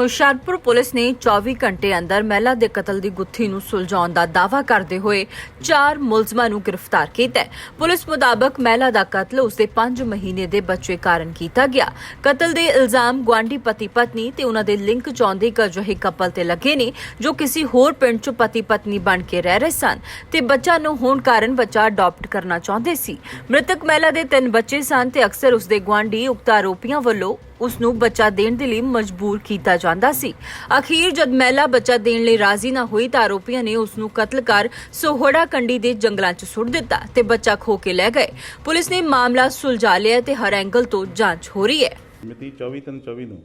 Hoshiarpur police ਨੇ 24 ਘੰਟੇ ਅੰਦਰ ਮਹਿਲਾ ਦੇ ਕਤਲ ਦੀ ਗੁੱਥੀ ਨੂੰ ਸੁਲਝਾਉਣ ਦਾ ਦਾਅਵਾ ਕਰਦੇ ਹੋਏ ਚਾਰ ਮੁਲਜ਼ਮਾਂ ਨੂੰ ਗ੍ਰਿਫਤਾਰ ਕੀਤਾ ਹੈ। ਪੁਲਿਸ ਮੁਤਾਬਕ ਮਹਿਲਾ ਦਾ ਕਤਲ ਉਸਦੇ 5 ਮਹੀਨੇ ਦੇ ਬੱਚੇ ਕਾਰਨ ਕੀਤਾ ਗਿਆ। ਕਤਲ ਦੇ ਇਲਜ਼ਾਮ ਗੁਆਂਢੀ ਪਤੀ ਪਤਨੀ ਤੇ ਉਹਨਾਂ ਦੇ ਲਿੰਕ ਚਾਹੁੰਦੇ ਇੱਕ ਅਜਿਹੇ ਕਪਲ ਤੇ ਲੱਗੇ ਨੇ ਜੋ ਕਿਸੇ ਹੋਰ ਪਿੰਡ 'ਚ ਪਤੀ ਪਤਨੀ ਬਣ ਕੇ ਰਹਿ ਰਹੇ ਸਨ ਤੇ ਬੱਚਾ ਨੂੰ ਹੋਣ ਕਾਰਨ ਬੱਚਾ ਅਡਾਪਟ ਕਰਨਾ ਚਾਹੁੰਦੇ ਸੀ। ਮ੍ਰਿਤਕ ਮਹਿਲਾ ਦੇ ਤਿੰਨ ਬੱਚੇ ਸਨ ਤੇ ਅਕਸਰ ਉਸਦੇ ਗੁਆਂਢੀ ਉਕਤ ਆਰੋਪੀਆਂ ਵੱਲੋਂ ਉਸ ਨੂੰ ਬੱਚਾ ਦੇਣ ਦੇ ਲਈ ਮਜਬੂਰ ਕੀਤਾ ਜਾਂਦਾ ਸੀ। ਅਖੀਰ ਜਦ ਮਹਿਲਾ ਬੱਚਾ ਦੇਣ ਲਈ ਰਾਜ਼ੀ ਨਾ ਹੋਈ ਤਾਂ ਆਰੋਪੀਆਂ ਨੇ ਉਸ ਨੂੰ ਕਤਲ ਕਰ ਸੋਹੜਾ ਕੰਡੀ ਦੇ ਜੰਗਲਾਂ 'ਚ ਸੁੱਟ ਦਿੱਤਾ ਤੇ ਬੱਚਾ ਖੋ ਕੇ ਲੈ ਗਏ। ਪੁਲਿਸ ਨੇ ਮਾਮਲਾ ਸੁਲਝਾ ਲਿਆ ਤੇ ਹਰ ਐਂਗਲ ਤੋਂ ਜਾਂਚ ਹੋ ਰਹੀ ਹੈ। ਮਿਤੀ 24/3/24 ਨੂੰ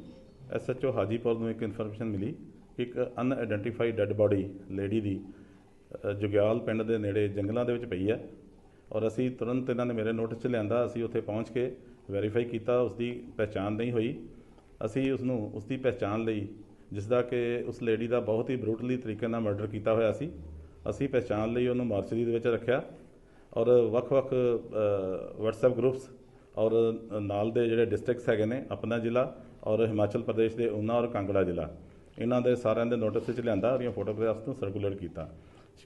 ਐਸਐਚਓ ਹਾਜੀਪੁਰ ਨੂੰ ਇੱਕ ਇਨਫੋਰਮੇਸ਼ਨ ਮਿਲੀ ਕਿ ਇੱਕ ਅਨਆਇਡੈਂਟੀਫਾਈਡ ਡੈੱਡ ਬਾਡੀ ਲੇਡੀ ਦੀ ਅ, ਜੁਗਿਆਲ ਪਿੰਡ ਦੇ ਨੇੜੇ ਜੰਗਲਾਂ ਦੇ ਵਿੱਚ ਪਈ ਹੈ ਔਰ ਅਸੀਂ ਤੁਰੰਤ ਇਹਨਾਂ ਨੇ ਮੇਰੇ ਨੋਟਿਸ 'ਚ ਲਿਆਂਦਾ ਅਸੀਂ ਉੱਥੇ ਪਹੁੰਚ ਕੇ ਵੈਰੀਫਾਈ ਕੀਤਾ ਉਸ ਦੀ ਪਛਾਣ ਨਹੀਂ ਹੋਈ। ਅਸੀਂ ਉਸ ਨੂੰ ਉਸ ਦੀ ਪਛਾਣ ਲਈ ਜਿਸ ਦਾ ਕਿ ਉਸ ਲੇਡੀ ਦਾ ਬਹੁਤ ਹੀ ਬਰੂਟਲੀ ਤਰੀਕੇ ਨਾਲ ਮਰਡਰ ਕੀਤਾ ਹੋਇਆ ਸੀ, ਅਸੀਂ ਪਛਾਣ ਲਈ ਉਹਨੂੰ ਮਾਰਚਰੀ ਦੇ ਵਿੱਚ ਰੱਖਿਆ ਔਰ ਵੱਖ-ਵੱਖ WhatsApp ਗਰੁੱਪਸ ਔਰ ਨਾਲ ਦੇ ਜਿਹੜੇ ਡਿਸਟ੍ਰਿਕਟਸ ਹੈਗੇ ਨੇ, ਆਪਣਾ ਜ਼ਿਲ੍ਹਾ ਔਰ ਹਿਮਾਚਲ ਪ੍ਰਦੇਸ਼ ਦੇ ਉਨਾ ਔਰ ਕਾਂਗੜਾ ਜ਼ਿਲ੍ਹਾ, ਇਹਨਾਂ ਦੇ ਸਾਰਿਆਂ ਦੇ ਨੋਟਿਸ ਵਿੱਚ ਲਿਆਂਦਾ ਔਰ ਇਹ ਫੋਟੋਗ੍ਰਾਫਸ ਨੂੰ ਸਰਕੂਲੇਟ ਕੀਤਾ।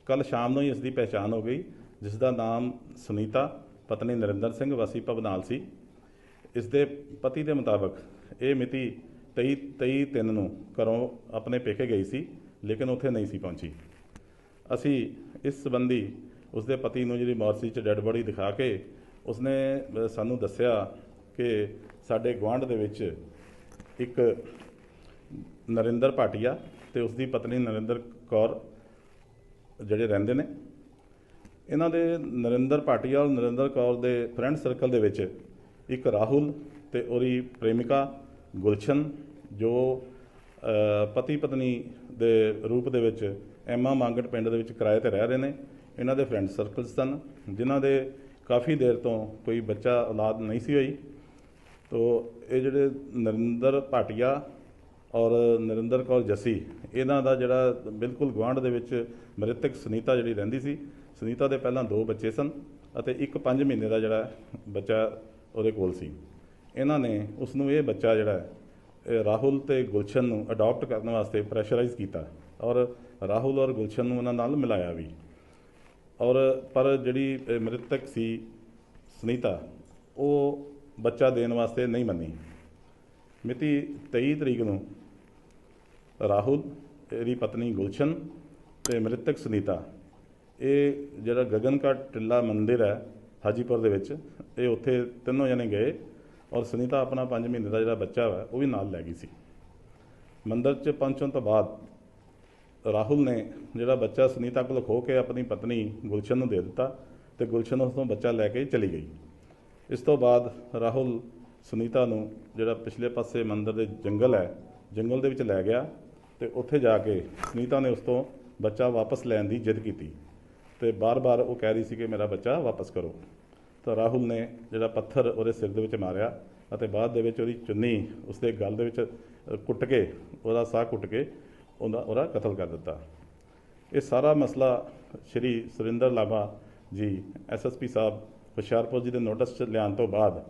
ਕੱਲ ਸ਼ਾਮ ਨੂੰ ਹੀ ਇਸ ਦੀ ਪਛਾਣ ਹੋ ਗਈ ਜਿਸ ਦਾ ਨਾਮ ਸੁਨੀਤਾ, ਪਤਨੀ ਨਰਿੰਦਰ ਸਿੰਘ, ਵਾਸੀ ਭਵਨਾਲ ਸੀ। ਇਸ ਦੇ ਪਤੀ ਦੇ ਮੁਤਾਬਕ ਇਹ ਮਿਤੀ 23 23 ਤਿੰਨ ਨੂੰ ਘਰੋਂ ਆਪਣੇ ਪੇਕੇ ਗਈ ਸੀ, ਲੇਕਿਨ ਉੱਥੇ ਨਹੀਂ ਸੀ ਪਹੁੰਚੀ। ਅਸੀਂ ਇਸ ਸੰਬੰਧੀ ਉਸਦੇ ਪਤੀ ਨੂੰ ਜਿਹੜੀ ਮੋਰਚੀ 'ਚ ਡੈੱਡ ਬੋਡੀ ਦਿਖਾ ਕੇ ਉਸਨੇ ਸਾਨੂੰ ਦੱਸਿਆ ਕਿ ਸਾਡੇ ਗੁਆਂਢ ਦੇ ਵਿੱਚ ਇੱਕ ਨਰਿੰਦਰ ਭਾਟੀਆ ਤੇ ਉਸਦੀ ਪਤਨੀ ਨਰਿੰਦਰ ਕੌਰ ਜਿਹੜੇ ਰਹਿੰਦੇ ਨੇ। ਇਹਨਾਂ ਦੇ ਨਰਿੰਦਰ ਭਾਟੀਆ ਔਰ ਨਰਿੰਦਰ ਕੌਰ ਦੇ ਫਰੈਂਡ ਸਰਕਲ ਦੇ ਵਿੱਚ ਇੱਕ ਰਾਹੁਲ ਤੇ ਉਹਦੀ ਪ੍ਰੇਮਿਕਾ ਗੁਲਸ਼ਨ, ਜੋ ਪਤੀ ਪਤਨੀ ਦੇ ਰੂਪ ਦੇ ਵਿੱਚ ਐਮਾ ਮੰਗਟ ਪਿੰਡ ਦੇ ਵਿੱਚ ਕਿਰਾਏ ਤੇ ਰਹਿ ਰਹੇ ਨੇ। ਇਹਨਾਂ ਦੇ ਫਰੈਂਡ ਸਰਕਲ ਸਨ, ਜਿਨ੍ਹਾਂ ਦੇ ਕਾਫੀ ਦੇਰ ਤੋਂ ਕੋਈ ਬੱਚਾ, ਔਲਾਦ ਨਹੀਂ ਸੀ ਹੋਈ। ਤੋ ਇਹ ਜਿਹੜੇ ਨਰਿੰਦਰ ਭਾਟੀਆ ਔਰ ਨਰਿੰਦਰ ਕੌਰ ਜੱਸੀ, ਇਹਨਾਂ ਦਾ ਜਿਹੜਾ ਬਿਲਕੁਲ ਗੁਆਂਢ ਦੇ ਵਿੱਚ ਮ੍ਰਿਤਕ ਸੁਨੀਤਾ ਜਿਹੜੀ ਰਹਿੰਦੀ ਸੀ, ਸੁਨੀਤਾ ਦੇ ਪਹਿਲਾਂ ਦੋ ਬੱਚੇ ਸਨ ਅਤੇ ਇੱਕ 5 ਮਹੀਨੇ ਦਾ ਜਿਹੜਾ ਬੱਚਾ ਉਹਦੇ ਕੋਲ ਸੀ। ਇਹਨਾਂ ਨੇ ਉਸ ਨੂੰ ਇਹ ਬੱਚਾ ਜਿਹੜਾ ਰਾਹੁਲ ਤੇ ਗੁਲਸ਼ਨ ਨੂੰ ਅਡਾਪਟ ਕਰਨ ਵਾਸਤੇ ਪ੍ਰੈਸ਼ਰਾਈਜ਼ ਕੀਤਾ ਔਰ ਰਾਹੁਲ ਔਰ ਗੁਲਸ਼ਨ ਨੂੰ ਉਹਨਾਂ ਨਾਲ ਮਿਲਾਇਆ ਵੀ। ਔਰ ਪਰ ਜਿਹੜੀ ਮ੍ਰਿਤਕ ਸੀ ਸੁਨੀਤਾ, ਉਹ ਬੱਚਾ ਦੇਣ ਵਾਸਤੇ ਨਹੀਂ ਮੰਨੀ। ਮਿਤੀ 23 ਤਰੀਕ ਨੂੰ ਰਾਹੁਲ, ਇਹਦੀ ਪਤਨੀ ਗੁਲਸ਼ਨ ਤੇ ਮ੍ਰਿਤਕ ਸੁਨੀਤਾ, ਇਹ ਜਿਹੜਾ ਗਗਨ ਗਗਨਕਟ ਟਿੱਲਾ ਮੰਦਿਰ ਹੈ ਹਾਜੀਪੁਰ ਦੇ ਵਿੱਚ, ਇਹ ਉੱਥੇ ਤਿੰਨੋਂ ਜਣੇ ਗਏ ਔਰ ਸੁਨੀਤਾ ਆਪਣਾ 5 ਮਹੀਨੇ ਦਾ ਜਿਹੜਾ ਬੱਚਾ ਵਾ, ਉਹ ਵੀ ਨਾਲ ਲੈ ਗਈ ਸੀ। ਮੰਦਰ 'ਚ ਪਹੁੰਚਣ ਤੋਂ ਬਾਅਦ ਰਾਹੁਲ ਨੇ ਜਿਹੜਾ ਬੱਚਾ ਸੁਨੀਤਾ ਕੋਲ ਖੋ ਕੇ ਆਪਣੀ ਪਤਨੀ ਗੁਲਸ਼ਨ ਨੂੰ ਦੇ ਦਿੱਤਾ ਤੇ ਗੁਲਸ਼ਨ ਉਸ ਤੋਂ ਬੱਚਾ ਲੈ ਕੇ ਚਲੀ ਗਈ। ਇਸ ਤੋਂ ਬਾਅਦ ਰਾਹੁਲ ਸੁਨੀਤਾ ਨੂੰ ਜਿਹੜਾ ਪਿਛਲੇ ਪਾਸੇ ਮੰਦਰ ਦੇ ਜੰਗਲ ਹੈ, ਜੰਗਲ ਦੇ ਵਿੱਚ ਲੈ ਗਿਆ ਤੇ ਉੱਥੇ ਜਾ ਕੇ ਸੁਨੀਤਾ ਨੇ ਉਸ ਤੋਂ ਬੱਚਾ ਵਾਪਸ ਲੈਣ ਦੀ ਜਿੱਦ ਕੀਤੀ। ਤੇ ਬਾਰ-ਬਾਰ ਉਹ ਕਹਿ ਰਹੀ ਸੀ ਕਿ ਮੇਰਾ ਬੱਚਾ ਵਾਪਸ ਕਰੋ। ਤਾਂ ਰਾਹੁਲ ਨੇ ਜਿਹੜਾ ਪੱਥਰ ਉਹਦੇ ਸਿਰ ਦੇ ਵਿੱਚ ਮਾਰਿਆ ਅਤੇ ਬਾਅਦ ਦੇ ਵਿੱਚ ਉਹਦੀ ਚੁੰਨੀ ਉਸਦੇ ਗਲ ਦੇ ਵਿੱਚ ਕੁੱਟ ਕੇ, ਉਹਦਾ ਸਾਹ ਕੁੱਟ ਕੇ ਉਹਦਾ ਉਹਦਾ ਕਤਲ ਕਰ ਦਿੱਤਾ। ਇਹ ਸਾਰਾ ਮਸਲਾ ਸ਼੍ਰੀ ਸੁਰਿੰਦਰ ਲਾਭਾ ਜੀ ਐਸਐਸਪੀ ਸਾਹਿਬ, ਹੁਸ਼ਿਆਰਪੁਰ ਜੀ ਦੇ ਨੋਟਿਸ 'ਚ ਲਿਆਉਣ ਤੋਂ ਬਾਅਦ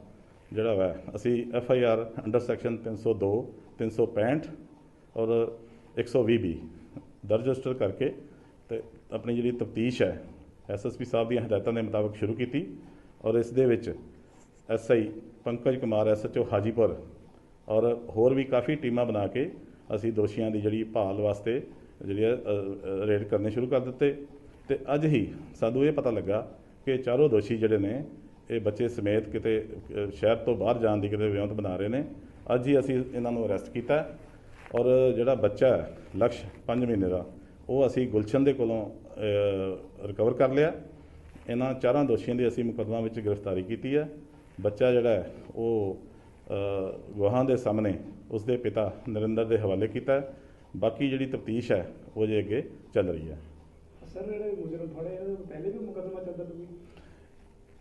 ਜਿਹੜਾ ਵਾ, ਅਸੀਂ F I R under section 302 365 ਔਰ 120 ਬੀ ਦਰਜ ਰਜਿਸਟਰ ਕਰਕੇ ਤੇ ਆਪਣੀ ਜਿਹੜੀ ਤਫਤੀਸ਼ ਹੈ ਐਸਐਸਪੀ ਸਾਹਿਬ ਦੀਆਂ ਹਦਾਇਤਾਂ ਦੇ ਮੁਤਾਬਕ ਸ਼ੁਰੂ ਕੀਤੀ ਔਰ ਇਸ ਦੇ ਵਿੱਚ ਐਸਆਈ ਪੰਕਜ ਕੁਮਾਰ ਐਸਐਚਓ ਹਾਜੀਪੁਰ ਔਰ ਹੋਰ ਵੀ ਕਾਫੀ ਟੀਮਾਂ ਬਣਾ ਕੇ ਅਸੀਂ ਦੋਸ਼ੀਆਂ ਦੀ ਜਿਹੜੀ ਭਾਲ ਵਾਸਤੇ ਜਿਹੜੀ ਹੈ, ਰੇਡ ਕਰਨੇ ਸ਼ੁਰੂ ਕਰ ਦਿੱਤੇ ਤੇ ਅੱਜ ਹੀ ਸਾਨੂੰ ਇਹ ਪਤਾ ਲੱਗਾ ਕਿ ਚਾਰੋਂ ਦੋਸ਼ੀ ਜਿਹੜੇ ਨੇ ਇਹ ਬੱਚੇ ਸਮੇਤ ਕਿਤੇ ਸ਼ਹਿਰ ਤੋਂ ਬਾਹਰ ਜਾਣ ਦੀ ਕਿਤੇ ਵਿਉਂਤ ਬਣਾ ਰਹੇ ਨੇ। ਅੱਜ ਹੀ ਅਸੀਂ ਇਹਨਾਂ ਨੂੰ ਅਰੈਸਟ ਕੀਤਾ ਔਰ ਜਿਹੜਾ ਬੱਚਾ ਲਕਸ਼ 5 ਮਹੀਨੇ ਦਾ ਉਹ ਅਸੀਂ ਗੁਲਸ਼ਨ ਦੇ ਕੋਲੋਂ ਰਿਕਵਰ ਕਰ ਲਿਆ। ਇਹਨਾਂ ਚਾਰਾਂ ਦੋਸ਼ੀਆਂ ਦੀ ਅਸੀਂ ਮੁਕੱਦਮਾ ਵਿੱਚ ਗ੍ਰਿਫਤਾਰੀ ਕੀਤੀ ਹੈ। ਬੱਚਾ ਜਿਹੜਾ ਹੈ ਉਹ ਗਵਾਹਾਂ ਦੇ ਸਾਹਮਣੇ ਉਸ ਦੇ ਪਿਤਾ ਨਰਿੰਦਰ ਦੇ ਹਵਾਲੇ ਕੀਤਾ ਹੈ। ਬਾਕੀ ਜਿਹੜੀ ਤਫਤੀਸ਼ ਹੈ ਉਹ ਜੇ ਅੱਗੇ ਚੱਲ ਰਹੀ ਹੈ। ਸਰ ਜਿਹੜੇ ਮੁਜਰਮ ਫੜੇ ਪਹਿਲੇ ਵੀ ਮੁਕੱਦਮਾ ਚੱਲਦਾ ਕੋਈ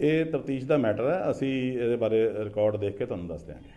ਇਹ ਤਫਤੀਸ਼ ਦਾ ਮੈਟਰ ਹੈ। ਅਸੀਂ ਇਹਦੇ ਬਾਰੇ ਰਿਕਾਰਡ ਦੇਖ ਕੇ ਤੁਹਾਨੂੰ ਦੱਸ ਦਿਆਂਗੇ।